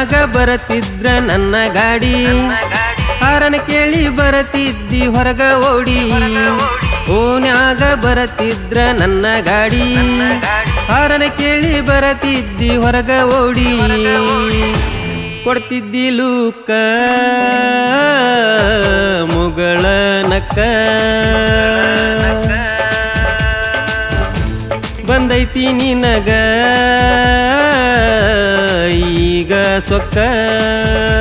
ಓಣ್ಯಾಗ ಬರತಿದ್ರ ನನ್ನ ಗಾಡಿ. ಹಾರನ ಕೇಳಿ ಬರತಿದ್ದಿ ಹೊರಗ ಓಡಿ. ಓನ್ಯಾಗ ಬರತಿದ್ರ ನನ್ನ ಗಾಡಿ. ಹಾರನ ಕೇಳಿ ಬರತಿದ್ದಿ ಹೊರಗ ಓಡಿ. ಕೊಡ್ತಿದ್ದಿ ಲೂಕ ಮುಗಳ ನಕ್ಕ. ಬಂದೈತಿ ನಿನಗ ಈಗ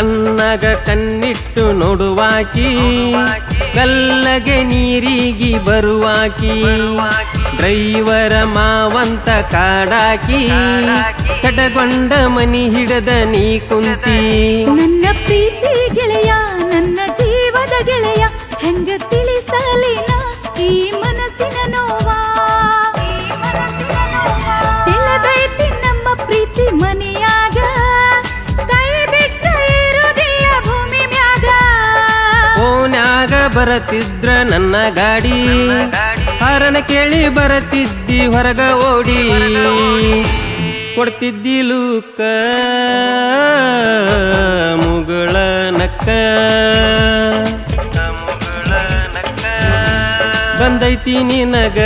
ಕಣ್ಣಗ ಕಣ್ಣಿಟ್ಟು ನೋಡುವಾಕಿ, ಕಲ್ಲಗೆ ನೀರಿಗಿ ಬರುವಾಕಿ, ಡ್ರೈವರ ಮಾವಂತ ಕಾಡಾಕಿ, ಸಡಗೊಂಡ ಮನಿ ಹಿಡದ ನೀ ಕುಂತಿ. ನನ್ನ ಪ್ರೀತಿ ಗೆಳೆಯ, ನನ್ನ ಜೀವದ ಗೆಳೆಯ ಹೆಂಗ ಬರತಿದ್ರ ನನ್ನ ಗಾಡಿ. ಹಾರನ ಕೇಳಿ ಬರತಿದ್ದಿ, ಹೊರಗ ಓಡಿ. ಕೊಡ್ತಿದ್ದಿ ಲೂಕ, ಮುಗಳ ನಕ್ಕ. ಬಂದೈತಿ ನಿನಗ,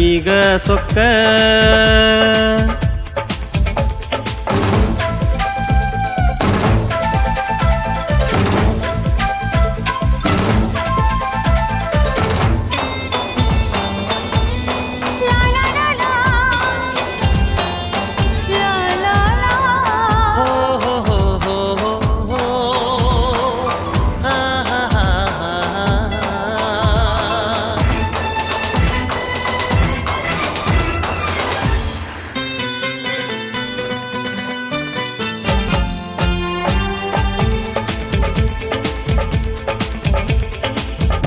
ಈಗ ಸೊಕ್ಕ.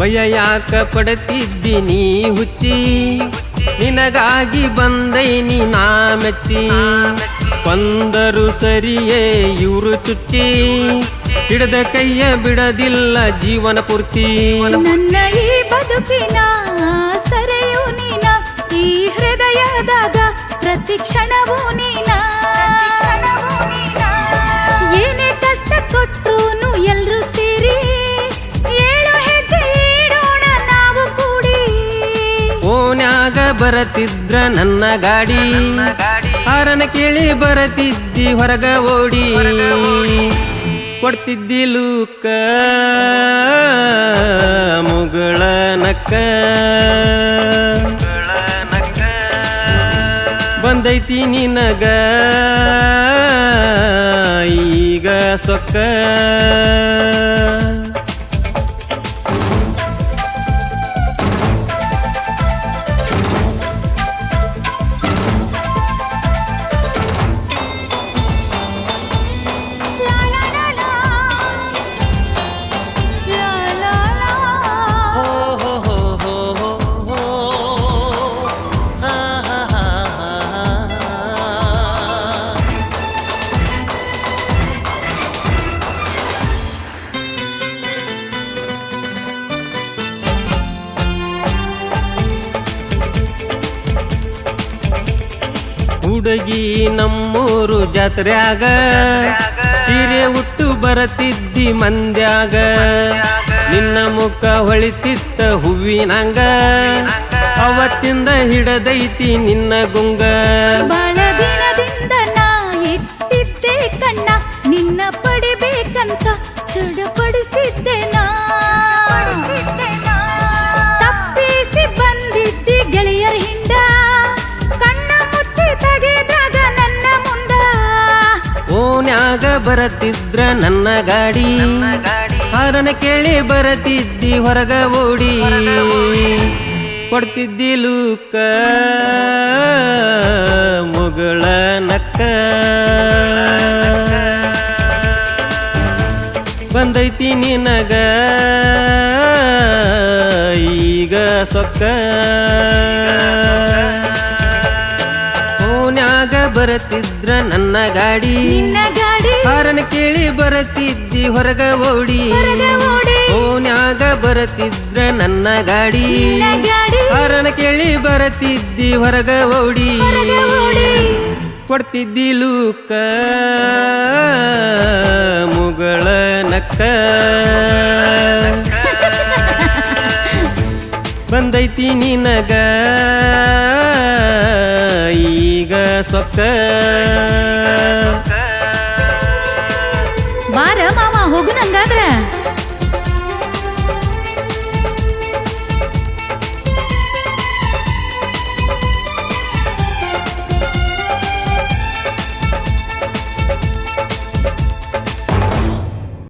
ಭಯ ಯಾಕ ಪಡತಿದ್ದಿ ನೀ ಹುಚ್ಚಿ, ನಿನಗಾಗಿ ಬಂದೈನಿ ನಾ ಮೆಚ್ಚಿ. ಬಂದರು ಸರಿಯೇ ಇವರು ಚುಚ್ಚಿ, ಹಿಡದ ಕೈಯ ಬಿಡದಿಲ್ಲ ಜೀವನ ಪೂರ್ತಿ. ನನ್ನ ಈ ಬದುಕಿನ ಸರೆಯು ನೀನ, ಈ ಹೃದಯದಾಗ ಪ್ರತಿ ಕ್ಷಣವೂ ನೀನ ಬರತಿದ್ರ ನನ್ನ ಗಾಡಿ. ಹಾರನ ಕೇಳಿ ಬರತಿದ್ದಿ ಹೊರಗ ಓಡಿ. ಕೊಡ್ತಿದ್ದಿ ಲೂಕ ಮುಗಳ ನಕ್ಕ. ಬಂದೈತಿ ನಿನಗ ಈಗ ಸೊಕ್ಕ. ಹುಡುಗಿ ನಮ್ಮೂರು ಜಾತ್ರ್ಯಾಗ. ಸೀರೆ ಉಟ್ಟು ಬರತಿದ್ದಿ ಮಂದ್ಯಾಗ. ನಿನ್ನ ಮುಖ ಹೊಳಿತಿತ್ತ ಹೂವಿನಂಗ. ಅವತ್ತಿಂದ ಹಿಡದೈತಿ ನಿನ್ನ ಗುಂಗ. ಬಹಳ ದಿನದಿಂದ ಕಣ್ಣ. ನಿನ್ನ ಪಡಿಬೇಕಂತ ಚಡಪಡಿಸಿದ್ದೆ ಬರತಿದ್ರ ನನ್ನ ಗಾಡಿ. ಹಾರನ ಕೇಳಿ ಬರತಿದ್ದಿ ಹೊರಗ ಓಡಿ. ಕೊಡ್ತಿದ್ದಿ ಲೂಕ, ಮುಗಳ ನಕ್ಕ. ಬಂದೈತಿ ನಿನಗ, ಈಗ ಸೊಕ್ಕ. ಓನ್ಯಾಗ ಬರತಿದ್ರ ನನ್ನ ಗಾಡಿ. ಗಾಡಿ ಹಾರನ ಕೇಳಿ ಬರತಿದ್ದಿ ಹೊರಗ ಓಡಿ. ಓನ್ಯಾಗ ಬರತಿದ್ರ ನನ್ನ ಗಾಡಿ. ಹಾರನ ಕೇಳಿ ಬರತಿದ್ದಿ ಹೊರಗ ಓಡಿ. ಹೊರಗ ಓಡಿ. ಕೊಡ್ತಿದ್ದಿ ಲೂಕ ಮುಗಳ ನಕ್ಕ. ಬಂದೈತಿ ನಿನಗ ಈಗ ಸೊಕ್ಕ.